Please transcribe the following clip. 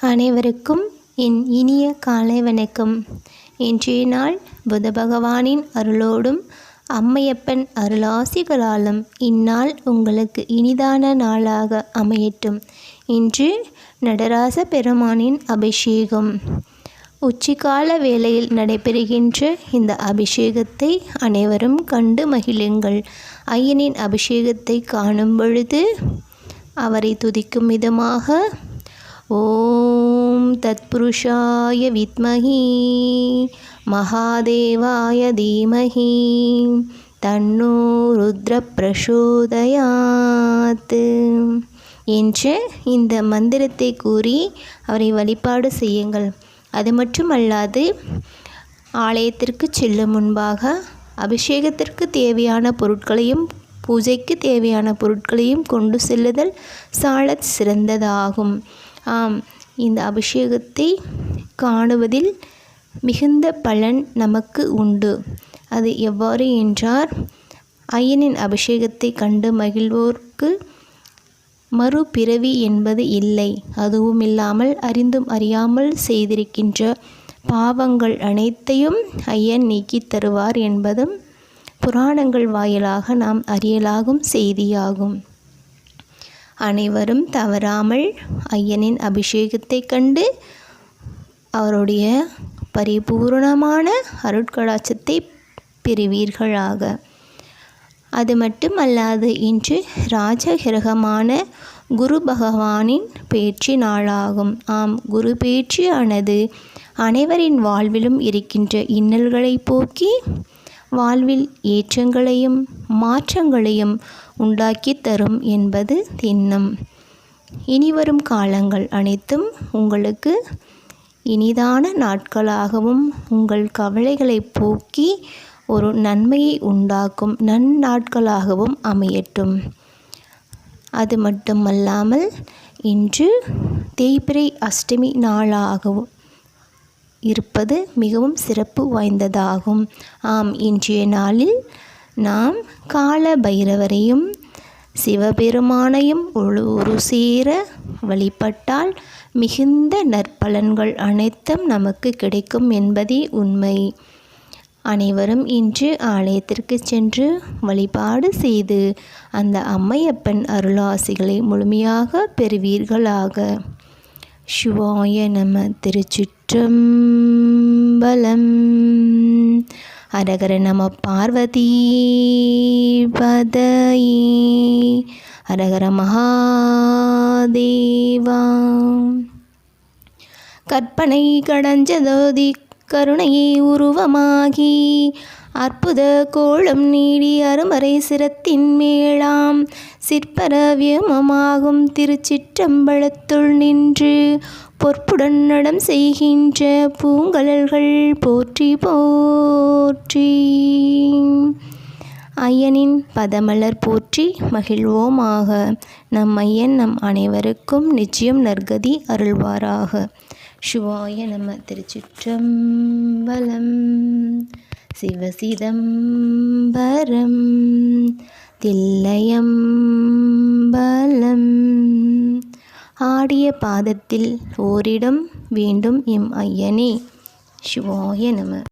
அனைவருக்கும் என் இனிய காலை வணக்கம். இன்றைய நாள் புத பகவானின் அருளோடும் அம்மையப்பன் அருளாசிகளாலும் இந்நாள் உங்களுக்கு இனிதான நாளாக அமையட்டும். இன்று நடராச பெருமானின் அபிஷேகம். உச்சிக்கால வேளையில் நடைபெறுகின்ற இந்த அபிஷேகத்தை அனைவரும் கண்டு மகிழுங்கள். ஐயனின் அபிஷேகத்தை காணும் பொழுது அவரை துதிக்கும் விதமாக ஓம் தத்புருஷாய வித்மஹி மகாதேவாய தீமஹி தன்னோ ருத்ர பிரசோதயாத் என்று இந்த மந்திரத்தை கூறி அவரை வழிபாடு செய்யுங்கள். அது மட்டுமல்லாது ஆலயத்திற்கு செல்லும் முன்பாக அபிஷேகத்திற்கு தேவையான பொருட்களையும் பூஜைக்கு தேவையான பொருட்களையும் கொண்டு செல்லுதல் சாலச் சிறந்ததாகும். ஆம் இந்த அபிஷேகத்தை காணுவதில் மிகுந்த பலன் நமக்கு உண்டு. அது எவ்வாறு என்றார்? ஐயனின் அபிஷேகத்தை கண்டு மகிழ்வோர்க்கு மறுபிறவி என்பது இல்லை. அதுவும் இல்லாமல் அறிந்தும் அறியாமல் செய்திருக்கின்ற பாவங்கள் அனைத்தையும் ஐயன் நீக்கித் தருவார் என்பதும் புராணங்கள் வாயிலாக நாம் அறியலாகும் செய்தியாகும். அனைவரும் தவறாமல் ஐயனின் அபிஷேகத்தை கண்டு அவருடைய பரிபூரணமான அருட்கடாட்சத்தை பெறுவீர்களாக. அது மட்டுமல்லாது இன்று ராஜகிரகமான குரு பகவானின் பேச்சு நாளாகும். ஆம் குரு பேச்சு ஆனது அனைவரின் வாழ்விலும் இருக்கின்ற இன்னல்களை போக்கி வாழ்வில் ஏற்றங்களையும் மாற்றங்களையும் உண்டாக்கி தரும் என்பது திண்ணம். இனிவரும் காலங்கள் அனைத்தும் உங்களுக்கு இனிதான நாட்களாகவும் உங்கள் கவலைகளை போக்கி ஒரு நன்மையை உண்டாக்கும் நன்னாட்களாகவும் அமையட்டும். அது மட்டுமல்லாமல் இன்று தேய்பிரை அஷ்டமி நாளாகவும் இருப்பது மிகவும் சிறப்பு வாய்ந்ததாகும். ஆம் இன்றைய நாளில் நாம் கால பைரவரையும் சிவபெருமானையும் ஒரு ஒரு சேர வழிபட்டால் மிகுந்த நற்பலன்கள் அனைத்தும் நமக்கு கிடைக்கும் என்பதே உண்மை. அனைவரும் இன்று ஆலயத்திற்கு சென்று வழிபாடு செய்து அந்த அம்மையப்பன் அருளாசிகளை முழுமையாக பெறுவீர்களாக. சிவாய நம திருச்சிற்றம்பலம். அரகர நம பார்வதி பதயே. அரகர மகாதேவா. கற்பனை கடஞ்சதோதி கருணையை உருவமாகி. அற்புத கோலம் நீடி அருமறை சிரத்தின் மேளாம். சிற்பரவியமமாகும் திருச்சிற்றம்பலத்துள் நின்று பொற்புடன் நடம் செய்கின்ற பூங்கலல்கள் போற்றி போற்றி. ஐயனின் பதமலர் போற்றி மகிழ்வோமாக. நம் ஐயன் நம் அனைவருக்கும் நிச்சயம் நற்கதி அருள்வாராக. சிவாய நம திருச்சிற்றம்பலம். சிவசிதம்பரம் தில்லையம்பலம். ஆடிய பாதத்தில் ஓரிடம் வேண்டும் எம் ஐயனே. சிவாய நம.